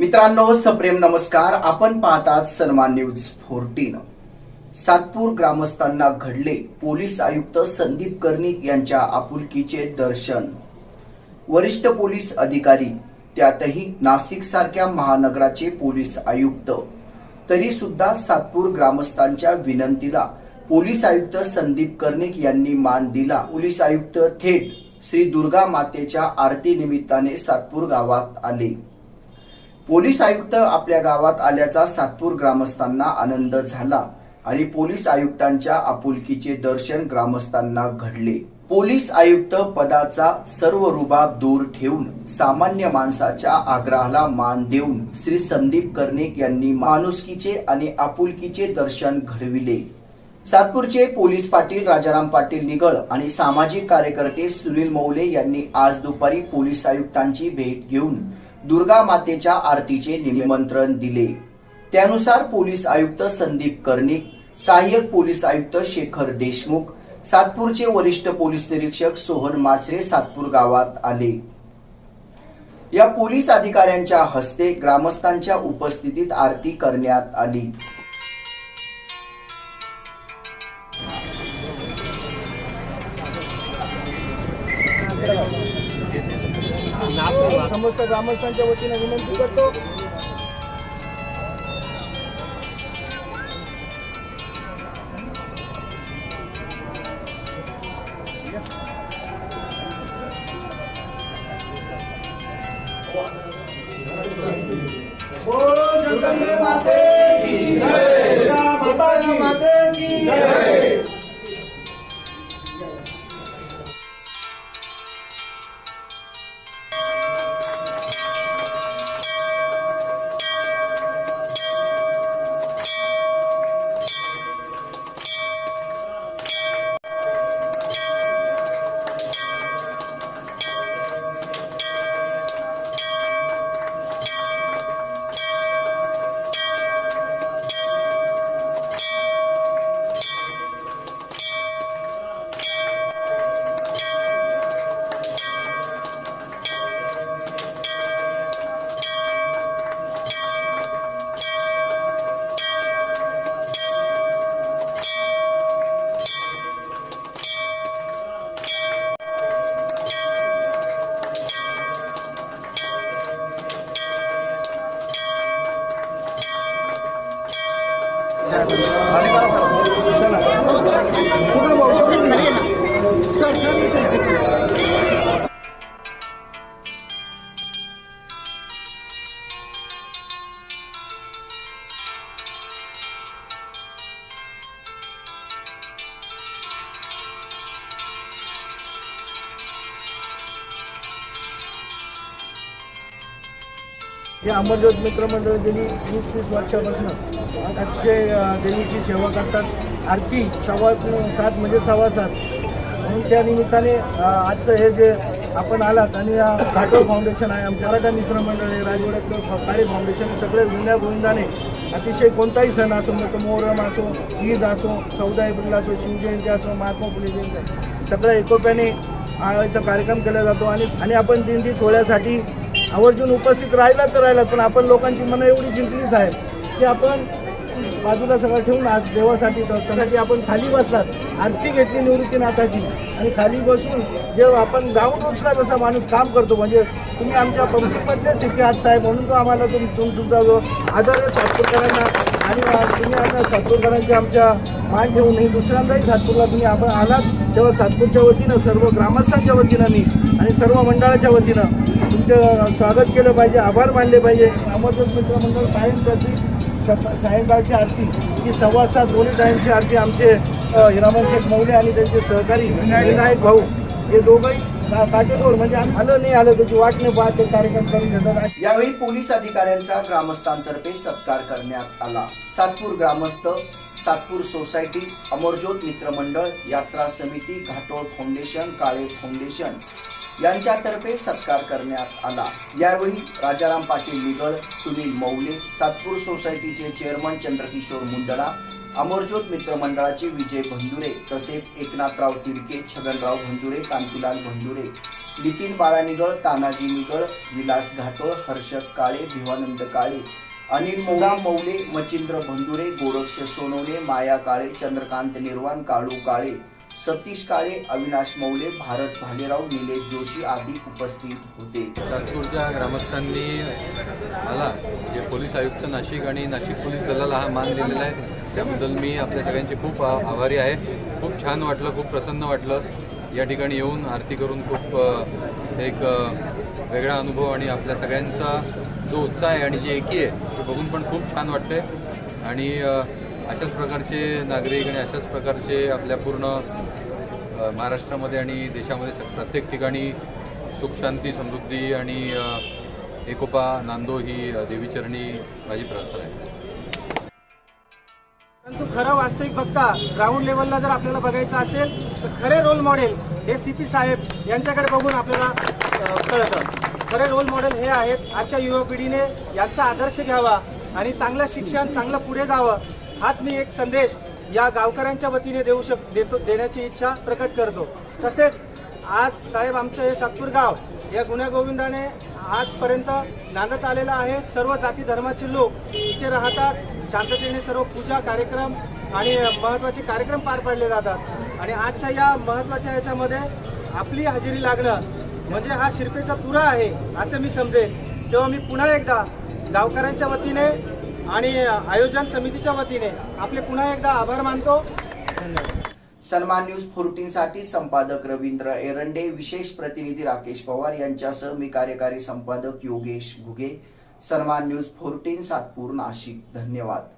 मित्रांनो सप्रेम नमस्कार. आपण पाहतात सन्मान न्यूज फोर्टीन. सातपूर ग्रामस्थांना घडले पोलीस आयुक्त संदीप कर्णिक यांच्या आपुलकीचे दर्शन. वरिष्ठ पोलीस अधिकारी त्यातही नाशिक सारख्या महानगराचे पोलीस आयुक्त. तरी सुद्धा सातपूर ग्रामस्थांच्या विनंतीला पोलीस आयुक्त संदीप कर्णिक यांनी मान दिला. पोलीस आयुक्त थेट श्री दुर्गा मातेच्या आरती निमित्ताने सातपूर गावात आले. पोलीस आयुक्त आपल्या गावात आल्याचा सातपूर ग्रामस्थांना आनंद झाला आणि पोलीस आयुक्तांच्या आपुलकीचे दर्शन ग्रामस्थांना घडले. पोलीस आयुक्त पदाचा सर्व रुबाब दूर ठेवून सामान्य माणसाच्या आग्रहाला मान देऊन श्री संदीप कर्णिक यांनी माणुसकीचे आणि आपुलकीचे दर्शन घडविले. सातपूरचे पोलीस पाटील राजाराम पाटील निगळ आणि सामाजिक कार्यकर्ते सुनील मौले यांनी आज दुपारी पोलीस आयुक्तांची भेट घेऊन दुर्गा मातेच्या आरतीचे निमंत्रण दिले. त्यानुसार पोलीस आयुक्त संदीप कर्णिक सहाय्यक पोलीस आयुक्त शेखर देशमुख सातपूरचे वरिष्ठ पोलीस निरीक्षक सोहन माचरे सातपूर गावात आले. या पोलीस अधिकाऱ्यांच्या हस्ते ग्रामस्थांच्या उपस्थितीत आरती करण्यात आली. समस्त ग्रामस्थांच्या वतीने विनंती करतो. माते की কোথায় हे अमरज्योत मित्रमंडळ गेली वीस तीस वर्षापासून अतिशय देवीची सेवा करतात आरती सव्वा सात म्हणजे सव्वा सात. म्हणून त्या निमित्ताने आजचं हे जे आपण आलात आणि या फाउंडेशन आहे आमच्या मराठा मित्रमंडळ आहे राजवाड्यातलं काळे फाउंडेशन सगळे जुन्या गोविंदाने अतिशय कोणताही सण असो मग मोहरम असो ईद असो चौदा एप्रिल असो शिवजयंती असो महात्मा फुले जयंती सगळ्या एकोप्याने इथं कार्यक्रम केला जातो आणि आणि आपण दिंडी सोहळ्यासाठी आवर्जून उपस्थित राहिला तर राहिला पण आपण लोकांची मनं एवढी जिंकलीच आहे की आपण बाजूला सगळं ठेवून आज देवासाठी त्यासाठी आपण खाली बसलात. आरती घेतली निवृत्तीनाथाची आणि खाली बसून जेव्हा आपण गाऊन उचला तसा माणूस काम करतो म्हणजे तुम्ही आमच्या पंक्तीमधले सिटी आहात साहेब म्हणून तो आम्हाला तुम तुम तुमचा जो आदर सातपूरकरांना आणि तुम्ही आता सातपूरकरांची आमच्या मान ठेवून ही दुसऱ्यांदाही सातपूरला तुम्ही आपण आलात तेव्हा सातपूरच्या वतीनं सर्व ग्रामस्थांच्या वतीनं मी आणि सर्व मंडळाच्या वतीनं स्वागत केलं पाहिजे आभार मानले पाहिजे. अमरज्योत मित्रमंडळ कायम करते सका- सायंकाळची आरती ही सव्वा सात दोन्ही टाईमची आरती आमचे हिरामन शेठ मौले आणि त्यांचे सहकारी विनायक भाऊ. हे दोघंही का- काटेकोर म्हणजे आम्ही आलं नाही आलं त्याची वाट नाही पाहत ते कार्यक्रम करून घेतात. यावेळी पोलीस अधिकाऱ्यांचा ग्रामस्थांतर्फे सत्कार करण्यात आला. सातपूर ग्रामस्थ सातपूर सोसायटी अमरज्योत मित्रमंडळ यात्रा समिती घाटोळ फाउंडेशन काळे फाउंडेशन. यांच्यातर्फे सत्कार करण्यात आला. यावेळी राजाराम पाटील निगळ सुनील मौले सातपूर सोसायटीचे चेअरमन चंद्रकिशोर मुंदडा अमरज्योत मित्रमंडळाचे विजय भंडुरे तसेच एकनाथराव तिडके छगनराव भंडुरे कांतीलाल भंडुरे नितीन बाळा निगळ तानाजी निगळ विलास घाटोळ हर्षद काळे भिवानंद काळे अनिल मोगा मौले मचिंद्र भंडुरे गोरक्ष सोनवणे माया काळे चंद्रकांत निर्वाण काळू काळे सतीश काळे अविनाश मौले भारत भालेराव निलेश जोशी आदी उपस्थित होते. नागपूरच्या ग्रामस्थांनी मला जे पोलीस आयुक्त नाशिक आणि नाशिक पोलीस दलाला हा मान दिलेला आहे त्याबद्दल मी आपल्या सगळ्यांचे खूप आ- आभारी आहे. खूप छान वाटलं खूप प्रसन्न वाटलं. या ठिकाणी येऊन आरती करून खूप एक वेगळा अनुभव आणि आपल्या सगळ्यांचा जो उत्साह आहे आणि जी एकी आहे ते बघून पण खूप छान वाटते आणि अशाच प्रकारचे नागरिक आणि अशाच प्रकारचे आपल्या पूर्ण महाराष्ट्रामध्ये आणि देशामध्ये प्रत्येक ठिकाणी सुख शांती समृद्धी आणि एकोपा नांदो ही देवीचरणी माझी प्रार्थना आहे. परंतु खरं वास्तविक बघता ग्राउंड लेवलला जर आपल्याला बघायचं असेल तर खरे रोल मॉडेल हे सी पी साहेब यांच्याकडे बघून आपल्याला कळतं. खरे रोल मॉडेल हे आहेत आजच्या युवा पिढीने यांचा आदर्श घ्यावा आणि चांगलं शिक्षण चांगलं पुढे जावं. हाच मी एक संदेश या गावकऱ्यांच्या वतीने देऊ शक देतो देण्याची इच्छा प्रकट करतो. तसेच आज साहेब आमचं हे सातपूर गाव या गुण्यागोविंदाने आजपर्यंत नांदत आलेलं आहे. सर्व जाती धर्माचे लोक इथे राहतात. शांततेने सर्व पूजा कार्यक्रम आणि महत्त्वाचे कार्यक्रम पार पाडले जातात. आणि आजच्या या महत्त्वाच्या याच्यामध्ये आपली हजेरी लागणं म्हणजे हा शिरपेचा तुरा आहे असं मी समजेन. तेव्हा मी पुन्हा एकदा गावकऱ्यांच्या वतीने आणि आयोजन समितीच्या वतीने आपले पुन्हा एकदा आभार मानतो. धन्यवाद. सन्मान न्यूज फोर्टीन साठी संपादक रवींद्र एरंडे विशेष प्रतिनिधी राकेश पवार यांच्यासह मी कार्यकारी संपादक योगेश घुगे. सन्मान न्यूज फोर्टीन सातपूर नाशिक. धन्यवाद.